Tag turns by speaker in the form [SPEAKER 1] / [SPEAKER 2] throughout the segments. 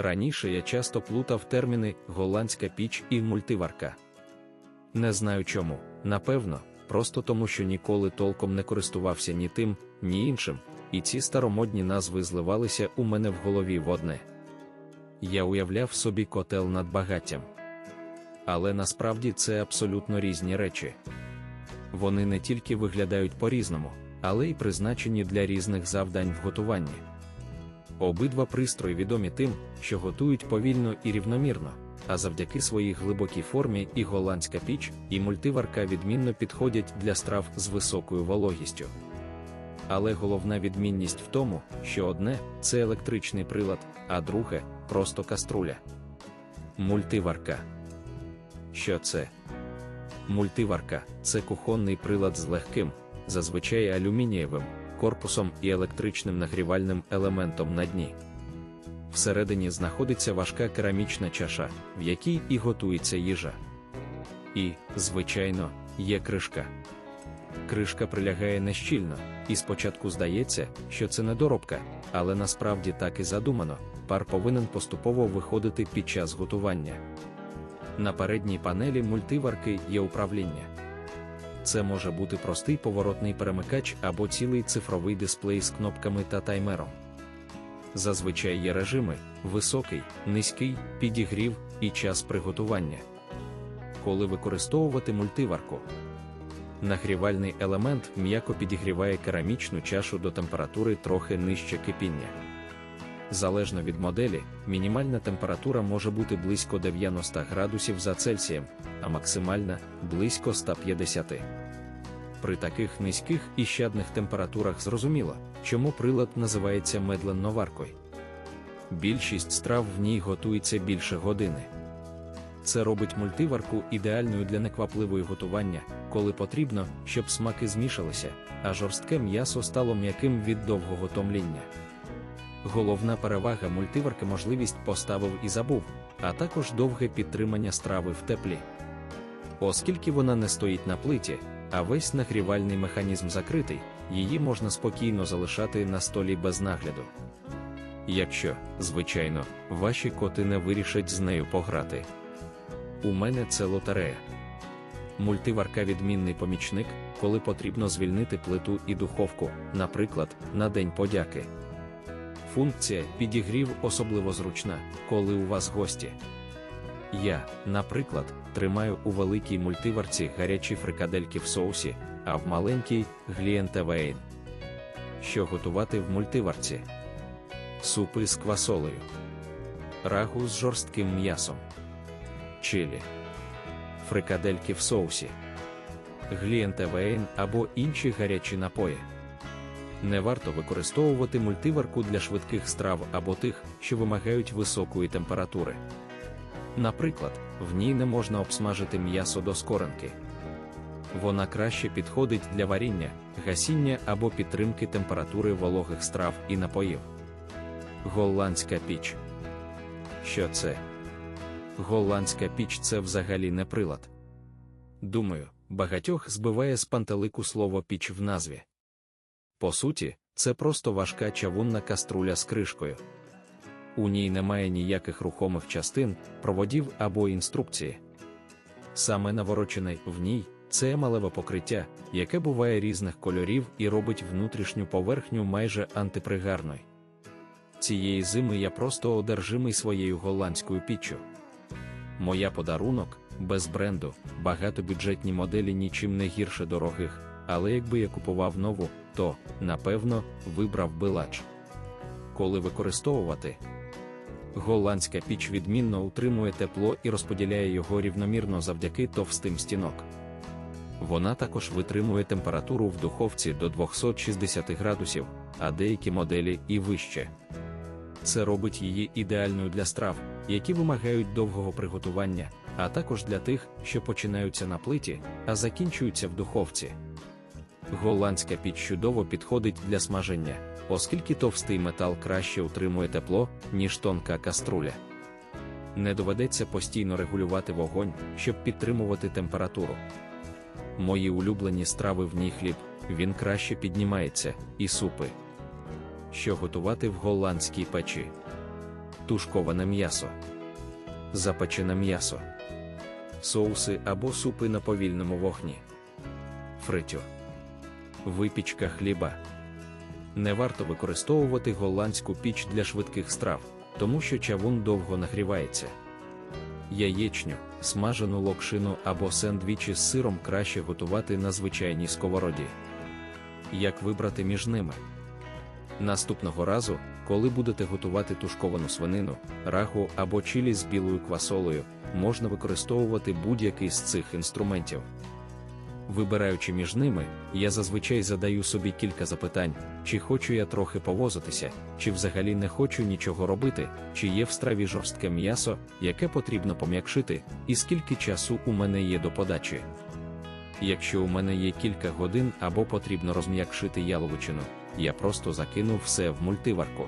[SPEAKER 1] Раніше я часто плутав терміни голландська піч і мультиварка. Не знаю чому, напевно, просто тому, що ніколи толком не користувався ні тим, ні іншим, і ці старомодні назви зливалися у мене в голові в одне. Я уявляв собі котел над багаттям. Але насправді це абсолютно різні речі. Вони не тільки виглядають по-різному, але й призначені для різних завдань в готуванні. Обидва пристрої відомі тим, що готують повільно і рівномірно, а завдяки своїй глибокій формі і голландська піч, і мультиварка відмінно підходять для страв з високою вологістю. Але головна відмінність в тому, що одне це електричний прилад, а друге просто каструля. Мультиварка. Що це? Мультиварка це кухонний прилад з легким, зазвичай алюмінієвим корпусом і електричним нагрівальним елементом на дні. Всередині знаходиться важка керамічна чаша, в якій і готується їжа. І, звичайно, є кришка. Кришка прилягає нещільно, і спочатку здається, що це недоробка, але насправді так і задумано, пар повинен поступово виходити під час готування. На передній панелі мультиварки є управління. Це може бути простий поворотний перемикач або цілий цифровий дисплей з кнопками та таймером. Зазвичай є режими високий, низький, підігрів і час приготування. Коли використовувати мультиварку, нагрівальний елемент м'яко підігріває керамічну чашу до температури трохи нижче кипіння. Залежно від моделі, мінімальна температура може бути близько 90 градусів за Цельсієм, а максимальна близько 150. При таких низьких і щадних температурах зрозуміло, чому прилад називається медленноваркою. Більшість страв в ній готується більше години. Це робить мультиварку ідеальною для неквапливої готування, коли потрібно, щоб смаки змішалися, а жорстке м'ясо стало м'яким від довгого томління. Головна перевага мультиварки можливість поставив і забув, а також довге підтримання страви в теплі. Оскільки вона не стоїть на плиті, а весь нагрівальний механізм закритий, її можна спокійно залишати на столі без нагляду. Якщо, звичайно, ваші коти не вирішать з нею пограти. У мене це лотерея. Мультиварка відмінний помічник, коли потрібно звільнити плиту і духовку, наприклад, на День подяки. Функція підігрів особливо зручна, коли у вас гості. Я, наприклад, тримаю у великій мультиварці гарячі фрикадельки в соусі, а в маленькій глієнтевейн. Що готувати в мультиварці? Супи з квасолею, рагу з жорстким м'ясом, чилі, фрикадельки в соусі, глієнтевейн або інші гарячі напої. Не варто використовувати мультиварку для швидких страв або тих, що вимагають високої температури. Наприклад, в ній не можна обсмажити м'ясо до скоринки. Вона краще підходить для варіння, гасіння або підтримки температури вологих страв і напоїв. Голландська піч. Що це? Голландська піч це взагалі не прилад. Думаю, багатьох збиває з пантелику слово піч в назві. По суті, це просто важка чавунна каструля з кришкою. У ній немає ніяких рухомих частин, проводів або інструкції. Саме наворочене в ній це емалеве покриття, яке буває різних кольорів і робить внутрішню поверхню майже антипригарною. Цієї зими я просто одержимий своєю голландською піччю. Моя подарунок без бренду, багатобюджетні моделі нічим не гірше дорогих, але якби я купував нову, то, напевно, вибрав би лач. Коли використовувати, голландська піч відмінно утримує тепло і розподіляє його рівномірно завдяки товстим стінок. Вона також витримує температуру в духовці до 260 градусів, а деякі моделі і вище. Це робить її ідеальною для страв, які вимагають довгого приготування, а також для тих, що починаються на плиті, а закінчуються в духовці. Голландська піч чудово підходить для смаження, оскільки товстий метал краще утримує тепло, ніж тонка каструля. Не доведеться постійно регулювати вогонь, щоб підтримувати температуру. Мої улюблені страви в ній хліб, він краще піднімається, і супи. Що готувати в голландській печі? тушковане м'ясо, запечене м'ясо, соуси або супи на повільному вогні, фритюр, випічка хліба. Не варто використовувати голландську піч для швидких страв, тому що чавун довго нагрівається. Яєчню, смажену локшину або сендвічі з сиром краще готувати на звичайній сковороді. Як вибрати між ними? Наступного разу, коли будете готувати тушковану свинину, рагу або чилі з білою квасолею, можна використовувати будь-який з цих інструментів. Вибираючи між ними, я зазвичай задаю собі кілька запитань: чи хочу я трохи повозитися, чи взагалі не хочу нічого робити, чи є в страві жорстке м'ясо, яке потрібно пом'якшити, і скільки часу у мене є до подачі. Якщо у мене є кілька годин або потрібно розм'якшити яловичину, я просто закину все в мультиварку.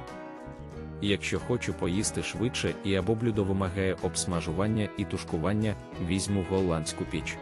[SPEAKER 1] Якщо хочу поїсти швидше і або блюдо вимагає обсмажування і тушкування, візьму голландську піч.